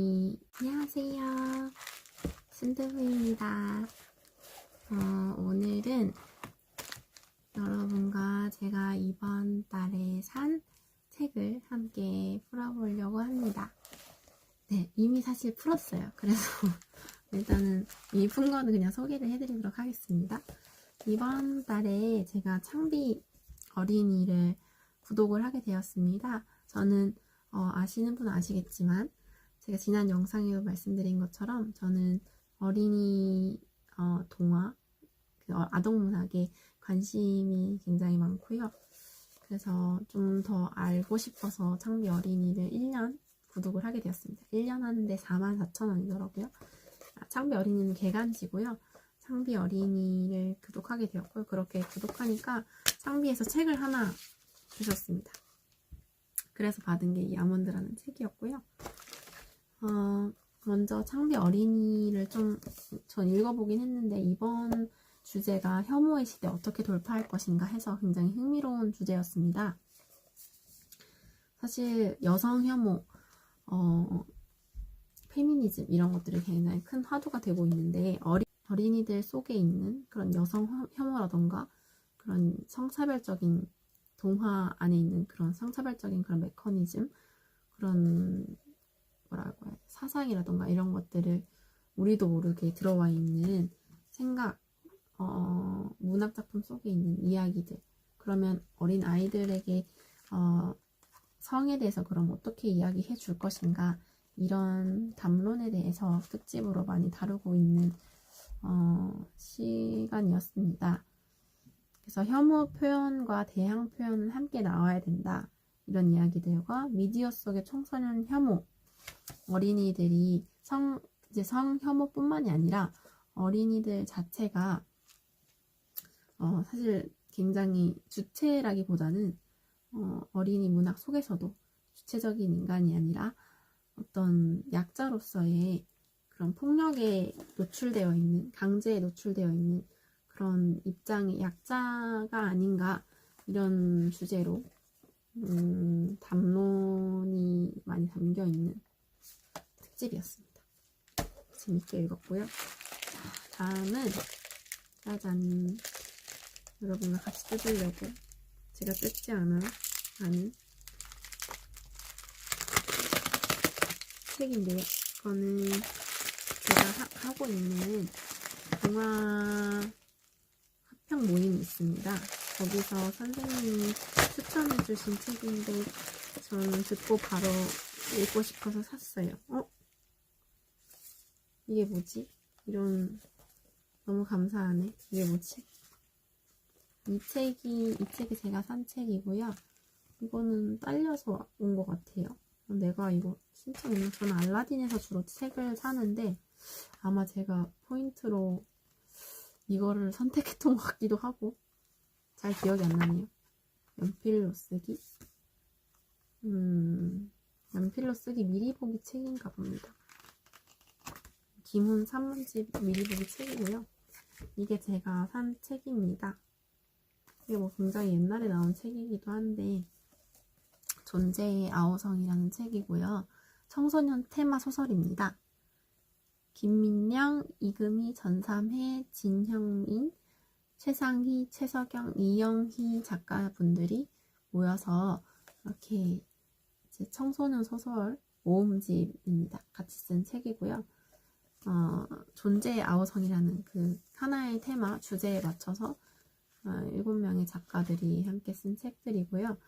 안녕하세요. 순두부입니다. 어, 오늘은 여러분과 제가 이번 달에 산 책을 함께 풀어보려고 합니다. 네, 이미 사실 풀었어요. 그래서 일단은 이 푼 거는 그냥 소개를 해드리도록 하겠습니다. 이번 달에 제가 창비 어린이를 구독을 하게 되었습니다. 저는 어, 아시는 분은 아시겠지만 제가 지난 영상에도 말씀드린 것처럼 저는 어린이 어, 동화, 그 어, 아동 문학에 관심이 굉장히 많고요. 그래서 좀 더 알고 싶어서 창비 어린이를 1년 구독을 하게 되었습니다. 1년 하는데 44,000원이더라고요. 창비 어린이는 개간지고요. 창비 어린이를 구독하게 되었고요. 그렇게 구독하니까 창비에서 책을 하나 주셨습니다. 그래서 받은 게 이 아몬드라는 책이었고요. 어, 먼저 창비 어린이를 좀 전 읽어보긴 했는데 이번 주제가 혐오의 시대 어떻게 돌파할 것인가 해서 굉장히 흥미로운 주제였습니다. 사실 여성 혐오, 어, 페미니즘 이런 것들이 굉장히 큰 화두가 되고 있는데 어린, 어린이들 속에 있는 그런 여성 혐- 혐오라던가 그런 성차별적인 동화 안에 있는 그런 성차별적인 그런 메커니즘 그런 뭐라고 돼 사상이라던가 이런 것들을 우리도 모르게 들어와 있는 생각 어, 문학 작품 속에 있는 이야기들 그러면 어린 아이들에게 어, 성에 대해서 그럼 어떻게 이야기해 줄 것인가 이런 담론에 대해서 특집으로 많이 다루고 있는 어, 시간이었습니다. 그래서 혐오 표현과 대항 표현은 함께 나와야 된다. 이런 이야기들과 미디어 속의 청소년 혐오, 어린이들이 성, 이제 성 혐오뿐만이 아니라 어린이들 자체가 어, 사실 굉장히 주체라기보다는 어, 어린이 문학 속에서도 주체적인 인간이 아니라 어떤 약자로서의 그런 폭력에 노출되어 있는, 강제에 노출되어 있는 그런 입장의 약자가 아닌가 이런 주제로 음, 담론이 많이 담겨 있는 특집이었습니다. 재밌게 읽었고요. 자, 다음은 짜잔 여러분과 같이 뜯으려고 제가 뜯지 않아 않은 책인데요. 이거는 제가 하, 하고 있는 동화 합평 모임이 있습니다. 거기서 선생님이 추천해주신 책인데 저는 듣고 바로 읽고 싶어서 샀어요. 어? 이게 뭐지? 이런 너무 감사하네. 이게 뭐지? 이 책이 이 책이 제가 산 책이고요. 이거는 딸려서 온 것 같아요. 내가 이거 신청했나? 저는 알라딘에서 주로 책을 사는데 아마 제가 포인트로 이거를 선택했던 것 같기도 하고 잘 기억이 안 나네요. 연필로 쓰기? 음, 연필로 쓰기 미리 보기 책인가 봅니다. 김훈 산문집 미리 보기 책이고요. 이게 제가 산 책입니다. 이게 뭐 굉장히 옛날에 나온 책이기도 한데 존재의 아우성이라는 책이고요. 청소년 테마 소설입니다. 김민영, 이금희, 전삼혜, 진형민, 최상희, 최석영, 이영희 작가분들이 모여서 이렇게 청소년 소설 모음집입니다. 같이 쓴 책이고요. 어, 존재의 아우성이라는 그 하나의 테마, 주제에 맞춰서 어, 7명의 작가들이 함께 쓴 책들이고요.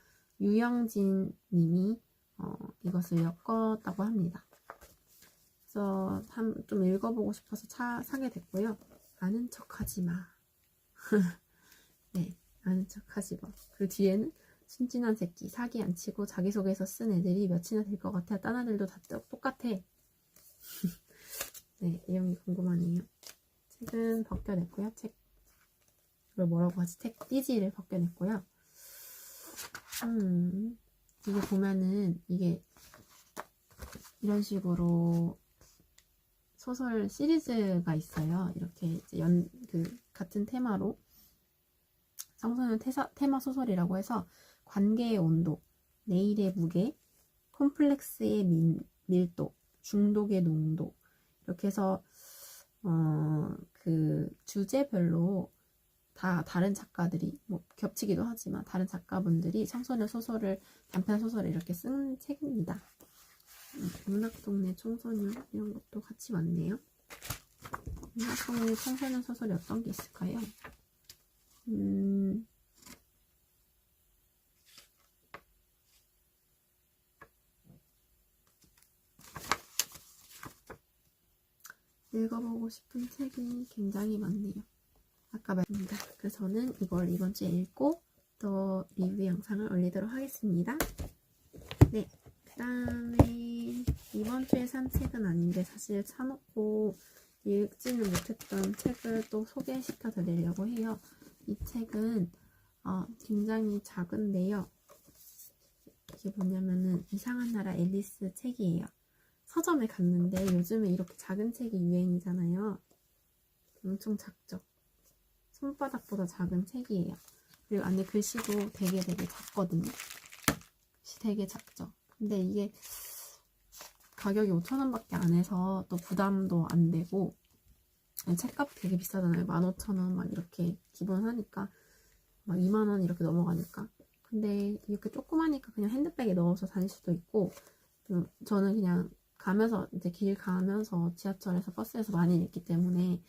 유영진 님이 어, 이것을 엮었다고 합니다. 그래서 한, 좀 읽어보고 싶어서 차, 사게 됐고요. 아는 척 하지 마. 네, 아는 척 하지 마. 그 뒤에는 순진한 새끼, 사기 안 치고 자기소개서 쓴 애들이 몇이나 될 것 같아. 딴 애들도 다 똑같아. 네, 내용이 궁금하네요. 책은 벗겨냈고요. 책, 이걸 뭐라고 하지? 책 띠지를 벗겨냈고요. 음, 이게 보면은, 이게, 이런 식으로 소설 시리즈가 있어요. 이렇게 연, 그, 같은 테마로. 청소년 테사, 테마 소설이라고 해서, 관계의 온도, 내일의 무게, 콤플렉스의 민, 밀도, 중독의 농도 이렇게 해서 어, 그 주제별로 다 다른 작가들이 뭐 겹치기도 하지만 다른 작가분들이 청소년 소설을 단편 소설을 이렇게 쓴 책입니다. 음, 문학동네 청소년 이런 것도 같이 왔네요. 문학동네 청소년 소설이 어떤 게 있을까요? 음, 읽어보고 싶은 책이 굉장히 많네요. 아까 말했습니다. 그래서 저는 이걸 이번 주에 읽고 또 리뷰 영상을 올리도록 하겠습니다. 네, 그 다음에 이번 주에 산 책은 아닌데 사실 사놓고 읽지는 못했던 책을 또 소개시켜 드리려고 해요. 이 책은 어, 굉장히 작은데요. 이게 뭐냐면은 이상한 나라 앨리스 책이에요. 서점에 갔는데 요즘에 이렇게 작은 책이 유행이잖아요. 엄청 작죠. 손바닥보다 작은 책이에요. 그리고 안에 글씨도 되게 되게 작거든요. 글씨 되게 작죠. 근데 이게 가격이 5,000원밖에 안 해서 또 부담도 안 되고 책값 되게 비싸잖아요. 15,000원 막 이렇게 기본 하니까 막 2만원 이렇게 넘어가니까 근데 이렇게 조그마니까 그냥 핸드백에 넣어서 다닐 수도 있고 음, 저는 그냥 가면서 이제 길 가면서 지하철에서 버스에서 많이 읽기 때문에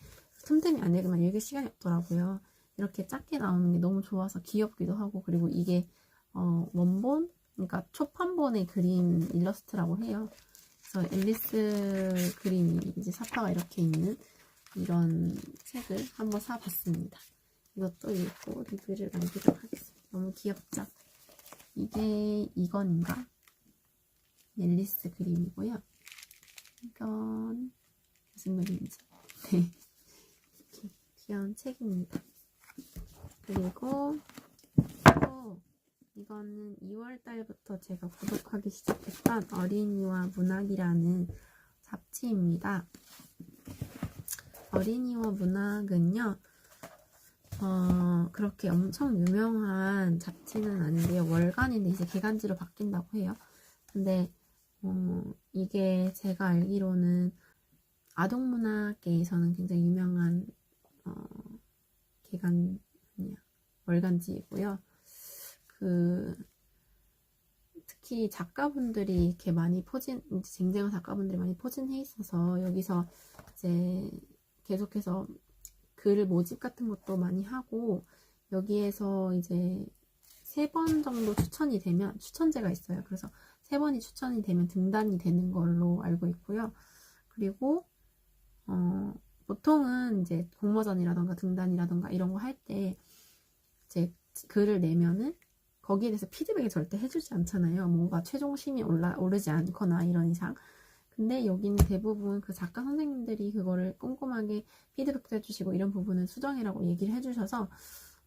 틈틈이 안 읽으면 읽을 시간이 없더라고요. 이렇게 작게 나오는 게 너무 좋아서 귀엽기도 하고 그리고 이게 어, 원본 그러니까 초판본의 그림 일러스트라고 해요. 그래서 앨리스 그림이 이제 사파가 이렇게 있는 이런 책을 한번 사봤습니다. 이것도 읽고 리뷰를 남기도록 하겠습니다. 너무 귀엽죠? 이게 이건인가? 앨리스 그림이고요. 이건 무슨 그림이지? 네. 이렇게 귀여운 책입니다. 그리고 또 이거는 2월 달부터 제가 구독하기 시작했던 어린이와 문학이라는 잡지입니다. 어린이와 문학은요, 어, 그렇게 엄청 유명한 잡지는 아닌데요. 월간인데 이제 개간지로 바뀐다고 해요. 근데, 어, 이게 제가 알기로는 아동문학계에서는 굉장히 유명한, 어, 아니야, 월간지이고요. 그, 특히 작가분들이 이렇게 많이 포진, 쟁쟁한 작가분들이 많이 포진해 있어서 여기서 이제 계속해서 글 모집 같은 것도 많이 하고 여기에서 이제 세 번 정도 추천이 되면 추천제가 있어요. 그래서 세 번이 추천이 되면 등단이 되는 걸로 알고 있고요. 그리고 어, 보통은 이제 공모전이라던가 등단이라던가 이런 거 할 때 이제 글을 내면은 거기에 대해서 피드백을 절대 해주지 않잖아요. 뭔가 최종심이 올라 오르지 않거나 이런 이상. 근데 여기는 대부분 그 작가 선생님들이 그거를 꼼꼼하게 피드백도 해주시고 이런 부분은 수정이라고 얘기를 해주셔서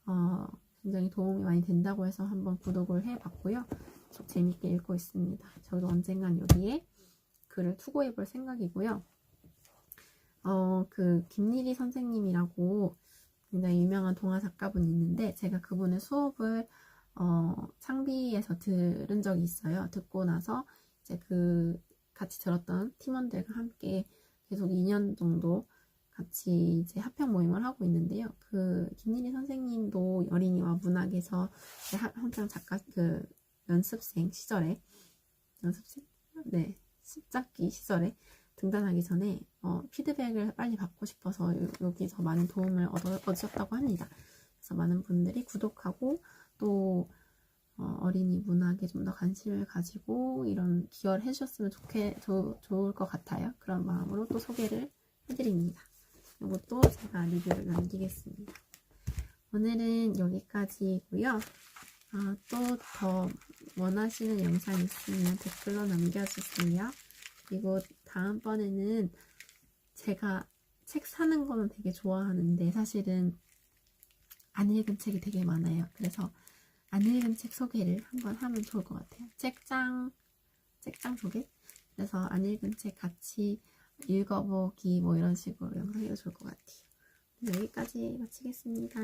어, 굉장히 도움이 많이 된다고 해서 한번 구독을 해봤고요. 저 재밌게 읽고 있습니다. 저도 언젠간 여기에 글을 투고해 볼 생각이고요. 어, 그 김리리 선생님이라고 굉장히 유명한 동화 작가분이 있는데 제가 그분의 수업을 어, 창비에서 들은 적이 있어요. 듣고 나서 이제 그 같이 들었던 팀원들과 함께 계속 2년 정도 같이 이제 합평 모임을 하고 있는데요. 그 김리리 선생님도 어린이와 문학에서 항상 작가 그 연습생 시절에 연습생 네 십작기 시절에 등단하기 전에 어, 피드백을 빨리 받고 싶어서 여기서 많은 도움을 얻어, 얻으셨다고 합니다. 그래서 많은 분들이 구독하고 또 어, 린이 문학에 좀 더 관심을 가지고 이런 기여를 해주셨으면 좋게, 조, 좋을 것 같아요. 그런 마음으로 또 소개를 해드립니다. 이것도 제가 리뷰를 남기겠습니다. 오늘은 여기까지고요. 아, 또 더 원하시는 영상 있으면 댓글로 남겨주세요. 그리고 다음번에는 제가 책 사는 거는 되게 좋아하는데 사실은 안 읽은 책이 되게 많아요. 그래서 안 읽은 책 소개를 한번 하면 좋을 것 같아요. 책장, 책장 소개? 그래서 안 읽은 책 같이 읽어보기 뭐 이런 식으로 영상이 좋을 것 같아요. 여기까지 마치겠습니다.